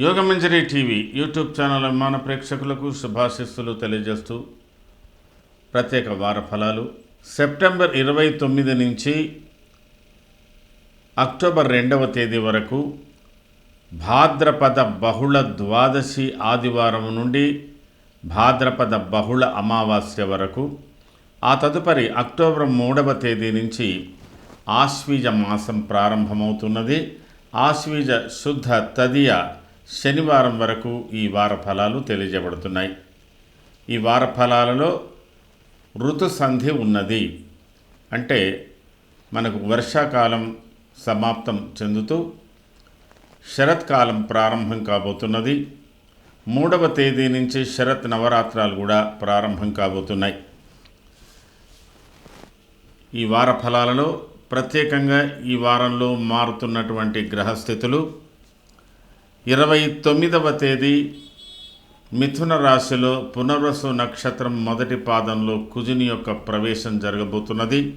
Yogamanjari TV YouTube channel అభిమాన ప్రేక్షకులకు శుభాశిస్సులు తెలియజేస్తూ ప్రత్యేక వార ఫలాలు సెప్టెంబర్ ఇరవై తొమ్మిది నుంచి అక్టోబర్ రెండవ తేదీ వరకు భాద్రపద బహుళ ద్వాదశి ఆదివారం నుండి భాద్రపద బహుళ అమావాస్య వరకు ఆ తదుపరి అక్టోబర్ మూడవ తేదీ నుంచి ఆశ్వీజ మాసం ప్రారంభమవుతున్నది. ఆశ్వీజ శుద్ధ తదియ శనివారం వరకు ఈ వార ఫలాలు తెలియజేయబడుతున్నాయి. ఈ వార ఫలాలలో ఋతుసంధి ఉన్నది. అంటే మనకు వర్షాకాలం సమాప్తం చెందుతూ శరత్కాలం ప్రారంభం కాబోతున్నది. మూడవ తేదీ నుంచి శరత్ నవరాత్రాలు కూడా ప్రారంభం కాబోతున్నాయి. ఈ వార ఫలాలలో ప్రత్యేకంగా ఈ వారంలో మారుతున్నటువంటి గ్రహస్థితులు. ఇరవై తొమ్మిదవ తేదీ మిథున రాశిలో పునర్వసు నక్షత్రం మొదటి పాదంలో కుజుని యొక్క ప్రవేశం జరగబోతున్నది.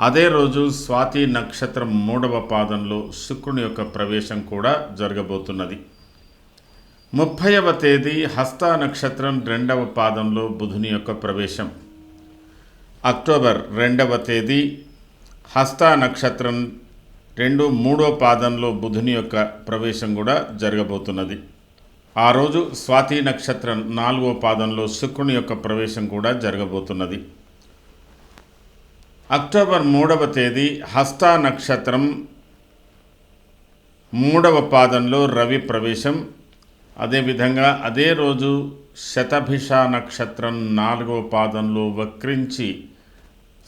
అదే రోజు స్వాతి నక్షత్రం మూడవ పాదంలో శుక్రుని యొక్క ప్రవేశం కూడా జరగబోతున్నది. ముప్పైవ తేదీ హస్త నక్షత్రం రెండవ పాదంలో బుధుని యొక్క ప్రవేశం. అక్టోబర్ రెండవ తేదీ హస్త నక్షత్రం రెండు మూడో పాదంలో బుధుని యొక్క ప్రవేశం కూడా జరగబోతున్నది. ఆ రోజు స్వాతి నక్షత్రం నాలుగో పాదంలో శుక్రుని యొక్క ప్రవేశం కూడా జరగబోతున్నది. అక్టోబర్ మూడవ తేదీ హస్త నక్షత్రం మూడవ పాదంలో రవి ప్రవేశం. అదేవిధంగా అదే రోజు శతభిష నక్షత్రం నాలుగవ పాదంలో వక్రించి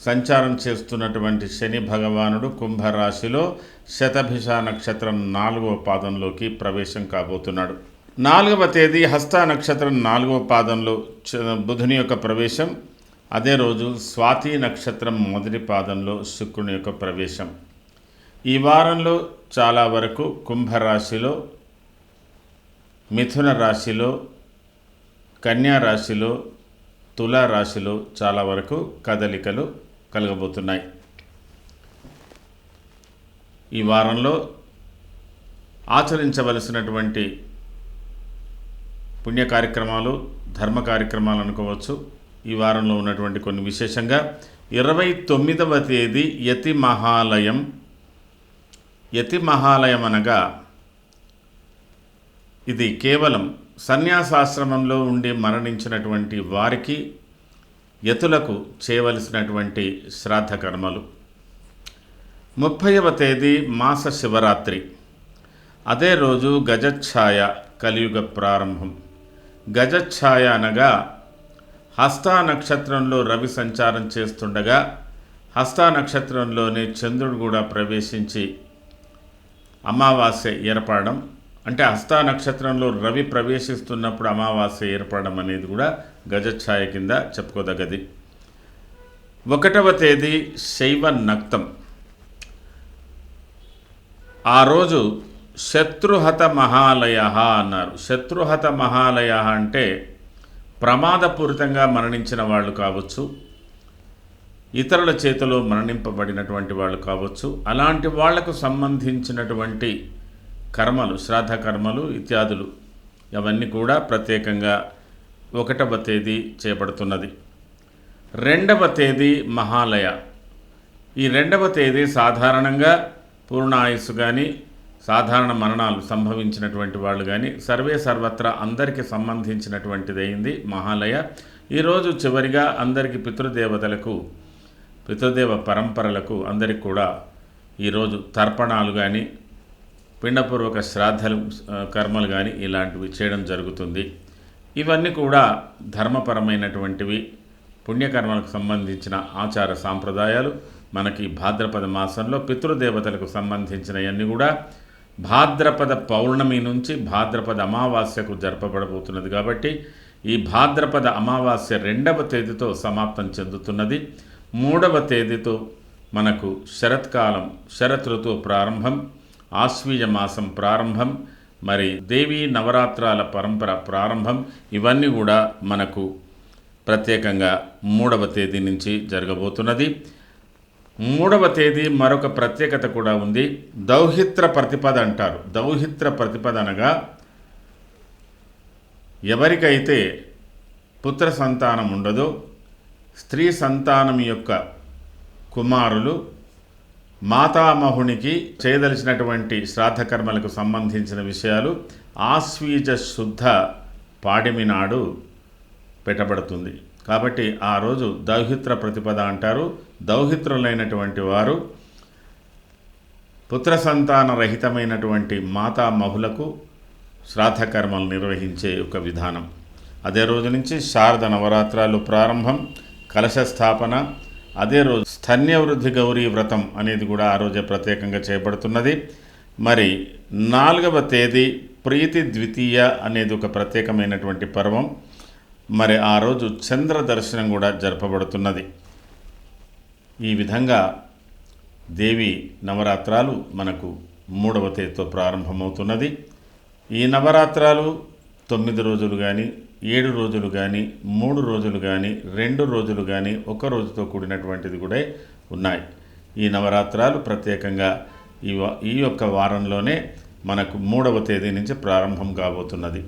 సంచారం చేస్తున్నటువంటి శని భగవానుడు కుంభరాశిలో శతభిష నక్షత్రం నాలుగవ పాదంలోకి ప్రవేశం కాబోతున్నాడు. నాలుగవ తేదీ హస్త నక్షత్రం నాలుగవ పాదంలో చ- బుధుని యొక్క ప్రవేశం అదే రోజు స్వాతి నక్షత్రం మొదటి పాదంలో శుక్రుని యొక్క ప్రవేశం. ఈ వారంలో చాలా వరకు కుంభరాశిలో మిథున రాశిలో కన్యా రాశిలో తులా రాశిలో చాలా వరకు కదలికలు కలగబోతున్నాయి. ఈ వారంలో ఆచరించవలసినటువంటి పుణ్య కార్యక్రమాలు ధర్మ కార్యక్రమాలు అనుకోవచ్చు. ఈ వారంలో ఉన్నటువంటి కొన్ని విశేషంగా ఇరవై తొమ్మిదవ తేదీ యతి మహాలయం. యతి మహాలయం అనగా ఇది కేవలం సన్యాసాశ్రమంలో ఉండి మరణించినటువంటి వారికి యతులకు చేయవలసినటువంటి శ్రాద్ధ కర్మలు. ముప్పైవ తేదీ మాస శివరాత్రి. అదే రోజు గజఛాయ కలియుగ ప్రారంభం. గజఛాయ అనగా హస్తా నక్షత్రంలో రవి సంచారం చేస్తుండగా హస్తా నక్షత్రంలోనే చంద్రుడు కూడా ప్రవేశించి అమావాస్య ఏర్పడడం. అంటే హస్తా నక్షత్రంలో రవి ప్రవేశిస్తున్నప్పుడు అమావాస్య ఏర్పడడం అనేది కూడా గజఛాయ కింద చెప్పుకోదగ్గది. ఒకటవ తేదీ శైవ నక్తం ఆ రోజు శత్రుహత మహాలయ అన్నారు. శత్రుహత మహాలయ అంటే ప్రమాదపూరితంగా మరణించిన వాళ్ళు కావచ్చు ఇతరుల చేతిలో మరణింపబడినటువంటి వాళ్ళు కావచ్చు అలాంటి వాళ్ళకు సంబంధించినటువంటి కర్మలు శ్రాద్ధ కర్మలు ఇత్యాదులు అవన్నీ కూడా ప్రత్యేకంగా ఒకటవ తేదీ చేపడుతున్నది. రెండవ తేదీ మహాలయ. ఈ రెండవ తేదీ సాధారణంగా పూర్ణ కానీ సాధారణ మరణాలు సంభవించినటువంటి వాళ్ళు కానీ సర్వే సర్వత్రా అందరికీ సంబంధించినటువంటిది అయింది మహాలయ ఈరోజు చివరిగా అందరికీ పితృదేవతలకు పితృదేవ పరంపరలకు అందరికి కూడా ఈరోజు తర్పణాలు కానీ పిండపూర్వక శ్రాద్ధలు కర్మలు కానీ ఇలాంటివి చేయడం జరుగుతుంది. ఇవన్నీ కూడా ధర్మపరమైనటువంటివి. పుణ్యకర్మలకు సంబంధించిన ఆచార సాంప్రదాయాలు మనకి భాద్రపద మాసంలో పితృదేవతలకు సంబంధించినవన్నీ కూడా భాద్రపద పౌర్ణమి నుంచి భాద్రపద అమావాస్యకు జరపబడబోతున్నది కాబట్టి ఈ భాద్రపద అమావాస్య రెండవ తేదీతో సమాప్తం చెందుతున్నది. మూడవ తేదీతో మనకు శరత్కాలం శరత్ ఋతువు ప్రారంభం ఆశ్వీయ మాసం ప్రారంభం మరి దేవీ నవరాత్రాల పరంపర ప్రారంభం ఇవన్నీ కూడా మనకు ప్రత్యేకంగా మూడవ తేదీ నుంచి జరగబోతున్నది. మూడవ తేదీ మరొక ప్రత్యేకత కూడా ఉంది. దౌహిత్ర ప్రతిపద అంటారు. దౌహిత్ర ప్రతిపద అనగా ఎవరికైతే పుత్ర సంతానం ఉండదో స్త్రీ సంతానం యొక్క కుమారులు మాతామహునికి చేయదలిచినటువంటి శ్రాద్ధకర్మలకు సంబంధించిన విషయాలు ఆశ్వీజ శుద్ధ పాడిమి నాడు పెట్టబడుతుంది. కాబట్టి ఆ రోజు దౌహిత్ర ప్రతిపద అంటారు. దౌహిత్రులైనటువంటి వారు పుత్ర సంతాన రహితమైనటువంటి మాతామహులకు శ్రాద్ధకర్మలు నిర్వహించే ఒక విధానం. అదే రోజు నుంచి శారద నవరాత్రాలు ప్రారంభం కలశ స్థాపన అదే రోజు స్తన్యవృద్ధి గౌరీ వ్రతం అనేది కూడా ఆ రోజే ప్రత్యేకంగా చేపడుతున్నది. మరి నాలుగవ తేదీ ప్రీతి ద్వితీయ అనేది ఒక ప్రత్యేకమైనటువంటి పర్వం. మరి ఆ రోజు చంద్ర దర్శనం కూడా జరపబడుతున్నది. ఈ విధంగా దేవి నవరాత్రాలు మనకు మూడవ తేదీతో ప్రారంభమవుతున్నది. ఈ నవరాత్రాలు తొమ్మిది రోజులు కానీ ఏడు రోజులు కానీ మూడు రోజులు కానీ రెండు రోజులు కానీ ఒక రోజుతో కూడినటువంటిది కూడా ఉన్నాయి. ఈ నవరాత్రాలు ప్రత్యేకంగా ఈ ఈ యొక్క వారంలోనే మనకు మూడవ తేదీ నుంచి ప్రారంభం కాబోతున్నది.